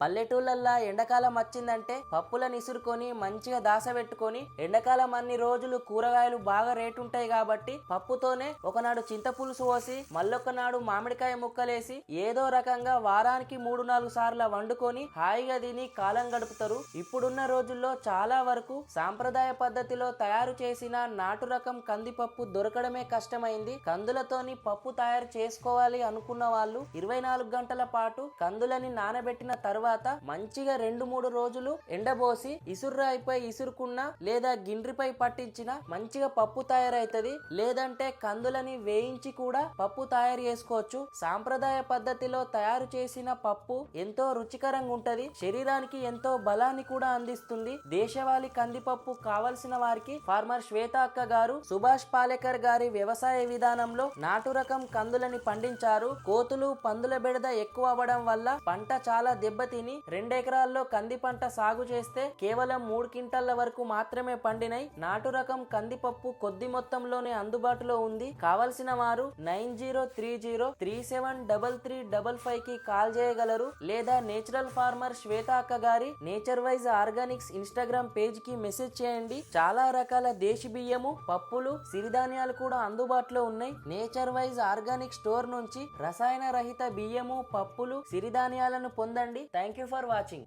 పల్లెటూళ్ళల్లా ఎండాకాలం వచ్చిందంటే పప్పులను ఇసురుకొని మంచిగా దాసబెట్టుకొని ఎండాకాలం అన్ని రోజులు కూరగాయలు బాగా రేటు ఉంటాయి కాబట్టి పప్పుతోనే ఒకనాడు చింతపులుసు పోసి మళ్ళొకనాడు మామిడికాయ ముక్కలేసి ఏదో రకంగా వారానికి మూడు నాలుగు సార్లు వండుకొని హాయిగా తిని కాలం గడుపుతారు. ఇప్పుడున్న రోజుల్లో చాలా వరకు సాంప్రదాయ పద్ధతిలో తయారు చేసిన నాటు రకం కందిపప్పు దొరకడమే కష్టమైంది. కందులతోని పప్పు తయారు చేసుకోవాలి అనుకున్న వాళ్ళు ఇరవై నాలుగు గంటల పాటు కందులని నానబెట్టిన తర్వాత మంచిగా రెండు మూడు రోజులు ఎండబోసి ఇసుర్రాయిపై ఇసురుకున్న లేదా గిండ్రిపై పట్టించిన మంచిగా పప్పు తయారైతుంది. లేదంటే కందులని వేయించి కూడా పప్పు తయారు చేసుకోవచ్చు. సాంప్రదాయ పద్ధతిలో తయారు చేసిన పప్పు ఎంతో రుచికరంగా ఉంటది. శరీరానికి ఎంతో బలాన్ని కూడా అందిస్తుంది. దేశవాళీ కందిపప్పు కావలసిన వారికి ఫార్మర్ శ్వేత అక్క గారు సుభాష్ పాలేకర్ గారి వ్యవసాయ విధానంలో నాటు రకం కందులని పండించారు. కోతులు పందుల బెడద ఎక్కువ అవ్వడం వల్ల పంట చాలా దెబ్బతి దెబ్బతిని రెండెకరాల్లో కంది పంట సాగు చేస్తే కేవలం మూడు క్వింటాల వరకు మాత్రమే పండినాయి నాటు రకం కందిపప్పు కొద్ది మొత్తంలోనే అందుబాటులో ఉంది. కావలసిన వారు nine zero three zero three seven double three double ఫైవ్కి కాల్ చేయగలరు లేదా నేచురల్ ఫార్మర్ శ్వేత అక్క గారి నేచర్ వైజ్ ఆర్గానిక్స్ ఇన్స్టాగ్రామ్ పేజ్కి మెసేజ్ చేయండి. చాలా రకాల దేశీ బియ్యము పప్పులు సిరిధాన్యాలు కూడా అందుబాటులో ఉన్నాయి. నేచర్ వైజ్ ఆర్గానిక్ స్టోర్ నుంచి రసాయన రహిత బియ్యము పప్పులు సిరిధాన్యాలను పొందండి. Thank you for watching